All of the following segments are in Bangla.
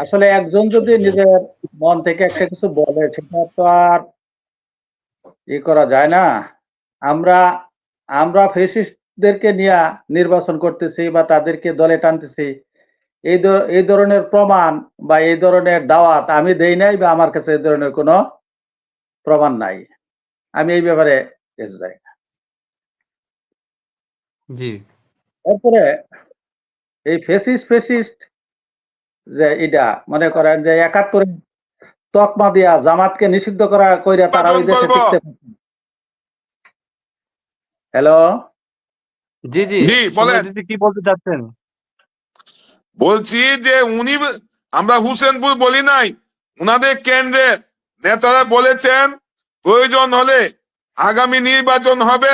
আসলে একজন যদি নিজের মন থেকে একটা কিছু বলে সেটা তো আর ই করা যায় না। আমরা আমরা ফেসিস্টদেরকে নিয়ে নির্বাচন করতেছি বা তাদেরকে দলে টানতেছি এই এই ধরনের প্রমাণ বা এই ধরনের দাওয়াত আমি দেই নাই বা আমার কাছে এই ধরনের কোনো প্রমাণ নাই। আমি এই ব্যাপারে কিছু জানি না। জি। তারপরে এই ফেসিস্ট ফেসিস্ট যে এটা মনে করেন যে একাত্তরে তকমা দিয়া জামাতকে নিষিদ্ধ করা কইরা তারা ওই দেশে। টিকতে হ্যালো? জি জি। জি, বলেন। কি বলতে চাচ্ছেন? বলছি যে উনি আমরা হুসেনপুর বলি নাই উনাদের কেন্দ্রের নেতারা বলেছেন প্রয়োজন হলে আগামী নির্বাচন হবে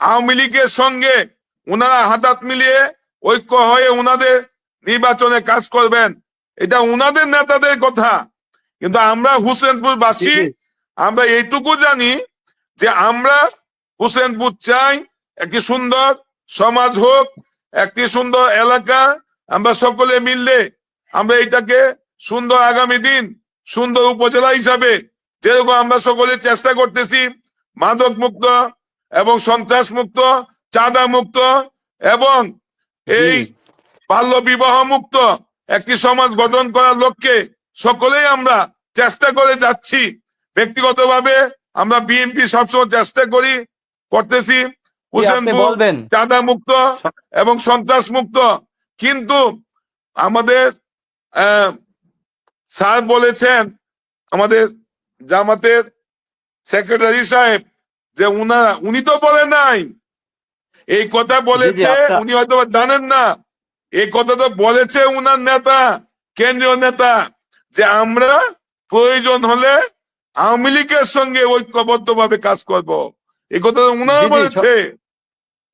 আওয়ামী লীগের সঙ্গে উনারা হাতাত মিলিয়ে ঐক্য হয়ে উনাদের নির্বাচনে কাজ করবেন। এটা উনাদের নেতাদের কথা কিন্তু আমরা হুসেনপুর বাসী। আমরা এইটুকু জানি যে আমরা হুসেনপুর চাই একটি সুন্দর সমাজ হোক একটি সুন্দর এলাকা আমরা সকলে মিললে আমরা এটাকে সুন্দর আগামী দিন সুন্দর উপজেলা হিসাবে যেরকম আমরা সকলে চেষ্টা করতেছি মাদক মুক্ত এবং সন্ত্রাস মুক্ত চাঁদা মুক্ত এবং এই। বাল্য বিবাহ মুক্ত একটি সমাজ গঠন করার লক্ষ্যে সকলেই আমরা চেষ্টা করে যাচ্ছি। ব্যক্তিগতভাবে আমরা বিএনপি সবসময় চেষ্টা করি করতেছি। হুসেনপুর চাঁদা মুক্ত এবং সন্ত্রাস মুক্ত কিন্তু আমাদের স্যার বলেছেন আমাদের জামাতের সেক্রেটারি সাহেব যে উনারা উনি তো বলে নাই। এই কথা বলেছে উনি হয়তো জানেন না। এই কথা তো বলেছে উনার নেতা কেন্দ্রীয় নেতা যে আমরা প্রয়োজন হলে আওয়ামী লীগের সঙ্গে ঐক্যবদ্ধ ভাবে কাজ করব। এই কথা উনারা বলেছে।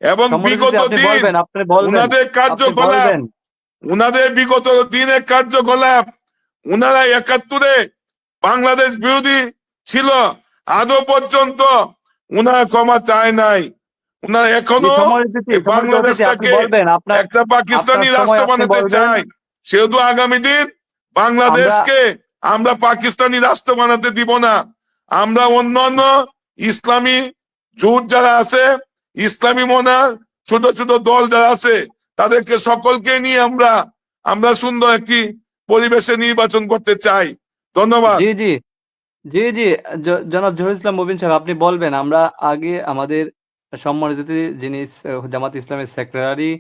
এবং বিগত দিন উনাদের কার্যকলাপ উনাদের বিগত দিনের কার্যকলাপ উনারা একাত্তরে বাংলাদেশ বিরোধী ছিল আদৌ পর্যন্ত উনারা ক্ষমা চায় নাই। জি, এখনও বাংলাদেশটাকে একটা পাকিস্তানি রাষ্ট্র বানাতে। চায় সেহেতু আগামী দিন বাংলাদেশকে আমরা পাকিস্তানি রাষ্ট্র বানাতে দিব না। আমরা অন্যান্য ইসলামী জোট যারা আছে ইসলামী মনার ছোট ছোট দল যারা আছে তাদেরকে সকলকে নিয়ে আমরা আমরা সুন্দর একটি পরিবেশে নির্বাচন করতে চাই। ধন্যবাদ। জি জি। জি জি। জ- জনাব জহুর ইসলাম মুবিন সাহেব আপনি বলবেন আমরা আগে আমাদের সম্মানিত যিনি জামাত ইসলামের সেক্রেটারি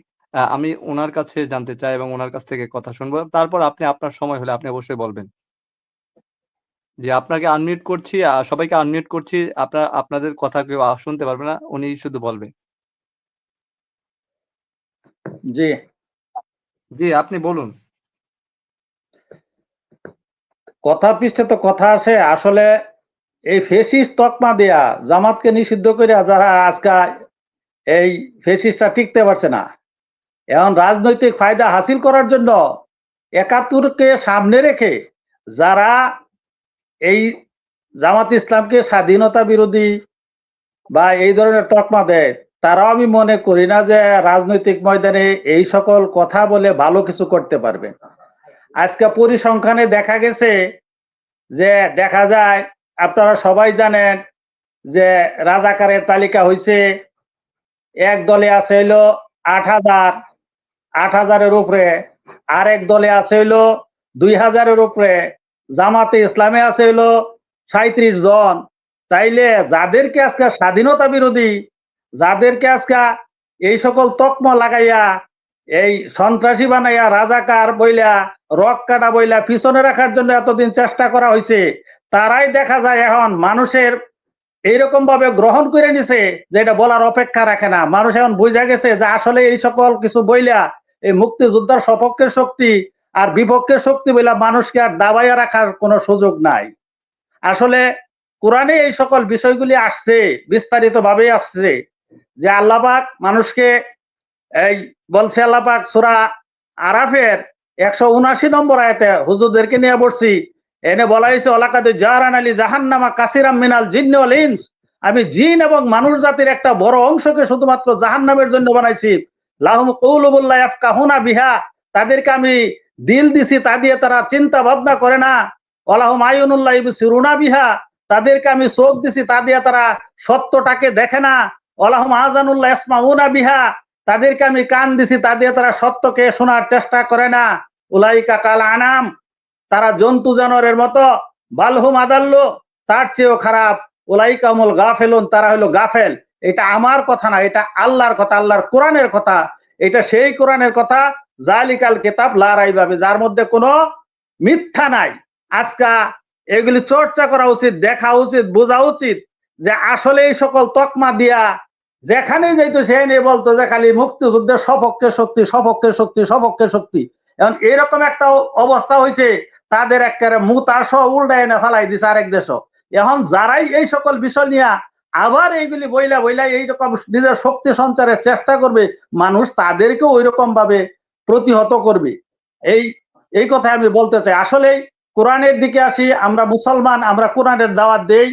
আমি ওনার কাছে জানতে চাই এবং ওনার কাছ থেকে কথা শুনব। তারপর আপনি আপনার সময় হলে আপনি অবশ্যই বলবেন। যে আপনাকে আনমিউট করছি সবাইকে আনমিউট করছি আপনার আপনাদের কথা কেউ শুনতে পারবে না উনি শুধু বলবে। জি। জি আপনি বলুন। কথা পৃষ্ঠে তো কথা আছে আসলে এই ফেসিস তকমা দেয়া, জামাতকে নিষিদ্ধ করে যারা আজকে এই ফেসিসটা টিকতে পারছে না। এখন রাজনৈতিক ফায়দা হাসিল করার জন্য একাত্তরকে সামনে রেখে যারা এই জামাত ইসলামকে স্বাধীনতা বিরোধী বা এই ধরনের তকমা দেয়, তারাও আমি মনে করি না যে রাজনৈতিক ময়দানে এই সকল কথা বলে ভালো কিছু করতে পারবে। আজকে পরিসংখ্যানে দেখা গেছে যে দেখা যায় আপনারা সবাই জানেন যে রাজাকারের তালিকা হয়েছে এক দলে আছে হইল আট হাজার, আট হাজারের উপরে, আরেক দলে আছে হইল দুই হাজারের উপরে, জামাতে ইসলামে আছে হইল সাঁত্রিশ জন। তাইলে যাদেরকে আজকে স্বাধীনতা বিরোধী, যাদেরকে আজকে এই সকল তকমা লাগাইয়া, এই সন্ত্রাসী বানাইয়া, রাজাকার বইলা, রক কাটা বইলা পিছনে রাখার জন্য এতদিন চেষ্টা করা হয়েছে তারাই দেখা যায় এখন মানুষের এইরকম ভাবে গ্রহণ করে নিছে যে এটা বলার অপেক্ষা রাখে না। মানুষ এখন বুঝা গেছে যে আসলে এই সকল কিছু বইলা এই মুক্তিযোদ্ধার সপক্ষের শক্তি আর বিপক্ষের শক্তি বইলা মানুষকে আর দাবাইয়া রাখার কোনো সুযোগ নাই। আসলে কোরআনে এই সকল বিষয়গুলি আসছে বিস্তারিত ভাবে আসছে যে আল্লাপাক মানুষকে এই বলছে আল্লাপাক সুরা আরাফের একশো উনাশি নম্বর আয়তে হুজুরদেরকে নিয়ে বসছি এনে বলা হয়েছে, ওলাকাদে জাহারান আলী জাহান্নামা কাসিরাম মিনাল জিন্ন ইনস। আমি জিন এবং মানুষ জাতির একটা বড় অংশকে শুধুমাত্র জাহান্নামের জন্য বানাইছি। লাহুম কৌলুবুল্লাহ ইয়াফকাহুনা বিহা। তাদেরকে আমি দিল দিছি, তা দিয়ে তারা চিন্তা ভাবনা করে না। অলাহম আয়নুল্লাহ সিরুনা বিহা। তাদেরকে আমি চোখ দিছি, তা দিয়ে তারা সত্যটাকে দেখে না। অলাহম আজানুল্লাহ ইসমাউনা বিহা। তাদেরকে আমি কান দিছি, তা দিয়ে তারা সত্যকে শোনার চেষ্টা করে না। উলাইকা কাল আনাম। তারা জন্তু জানোয়ারের মতো। বালহুম আদাল্য তার চেয়েও খারাপ। ওলাইকামুল গাফেলুন, তারা হলো গাফেল। এটা আমার কথা না, এটা আল্লাহর কথা, আল্লাহর কোরআনের কথা। এটা সেই কোরআনের কথা জালিকাল কিতাব লারাই ভাবে যার মধ্যে কোনো মিথ্যা নাই। আজকা এগুলি চর্চা করা উচিত, দেখা উচিত, বোঝা উচিত যে আসলে এই সকল তকমা দিয়া যেখানে যাইতো সেখানে বলতো যে খালি মুক্তিযুদ্ধের সপক্ষে শক্তি সপক্ষে শক্তি সপক্ষে শক্তি। এখন এরকম একটা অবস্থা হয়েছে তাদের একেবারে মুতার সহ উল্টায় না ফেলাই দিছে আরেক দেশ এখন যারাই এই সকল বিষয় নিয়ে আবার এইগুলি বইলা বইলা এইরকম নিজের শক্তি সঞ্চারের চেষ্টা করবে, মানুষ তাদেরকে ওই রকম ভাবে প্রতিহত করবে। এই এই কথা আমি বলতে চাই। আসলে কোরআনের দিকে আসি, আমরা মুসলমান, আমরা কোরআনের দাওয়াত দেই।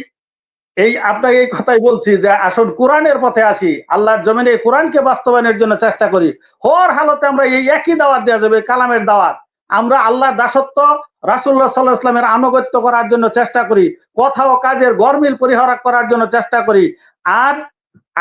এই আপনাকে এই কথাই বলছি যে আসল কোরআনের পথে আসি। আল্লাহর জমিনে কোরআনকে বাস্তবায়নের জন্য চেষ্টা করি। হর হালতে আমরা এই একই দাওয়াত দেওয়া যাবে, কালামের দাওয়াত। আমরা আল্লাহর দাসত্ব রাসুল্লাহ সাল্লাহ ইসলামের আনুগত্য করার জন্য চেষ্টা করি, কথা ও কাজের গরমিল পরিহার করার জন্য চেষ্টা করি। আর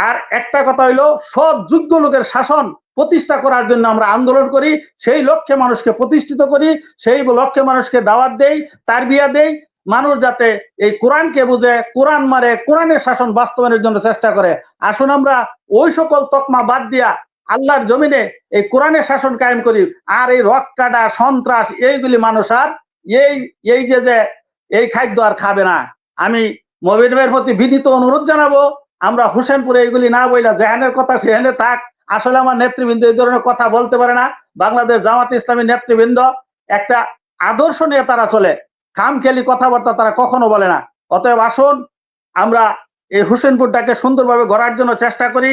আর একটা কথা হইল সব যোগ্য লোকের শাসন প্রতিষ্ঠা করার জন্য আমরা আন্দোলন করি, সেই লক্ষ্যে মানুষকে প্রতিষ্ঠিত করি, সেই লক্ষ্যে মানুষকে দাওয়াত দেই তার বিয়া দেই, মানুষ যাতে এই কোরআনকে বুঝে, কোরআন মারে, কোরআনের শাসন বাস্তবায়নের জন্য চেষ্টা করে। আসুন আমরা ওই সকল তকমা বাদ দিয়া আল্লাহর জমিনে এই কোরআনের শাসন কায়েম করি, আর এই রক কাটা, সন্ত্রাস, এইগুলি মানুষ আর এই এই যে যে এই খাদ্য আর খাবে না। আমি মবিনের প্রতি বিনীত অনুরোধ জানাব, আমরা হুসেনপুরে এইগুলি না বইলা জেহানের কথা সেহানে থাক। আসলে আমার নেতৃবৃন্দ এই ধরনের কথা বলতে পারে না। বাংলাদেশ জামাত ইসলামী নেতৃবৃন্দ, একটা আদর্শ নিয়ে তারা চলে। খাম খেলি কথাবার্তা তারা কখনো বলে না। অতএব আসুন, আমরা এই হুসেনপুরটাকে সুন্দরভাবে গড়ার জন্য চেষ্টা করি।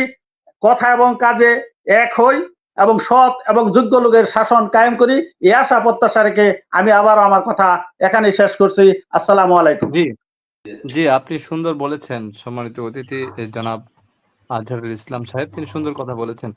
কথা এবং কাজে এক হই এবং সৎ এবং যোগ্য লোকের শাসন কায়েম করি, এই আশা প্রত্যাশা রেখে আমি আবার আমার কথা এখানে শেষ করছি। আসসালাম আলাইকুম। জি জি, আপনি সুন্দর বলেছেন সম্মানিত অতিথি জনাব আজহারুল ইসলাম সাহেব। তিনি সুন্দর কথা বলেছেন।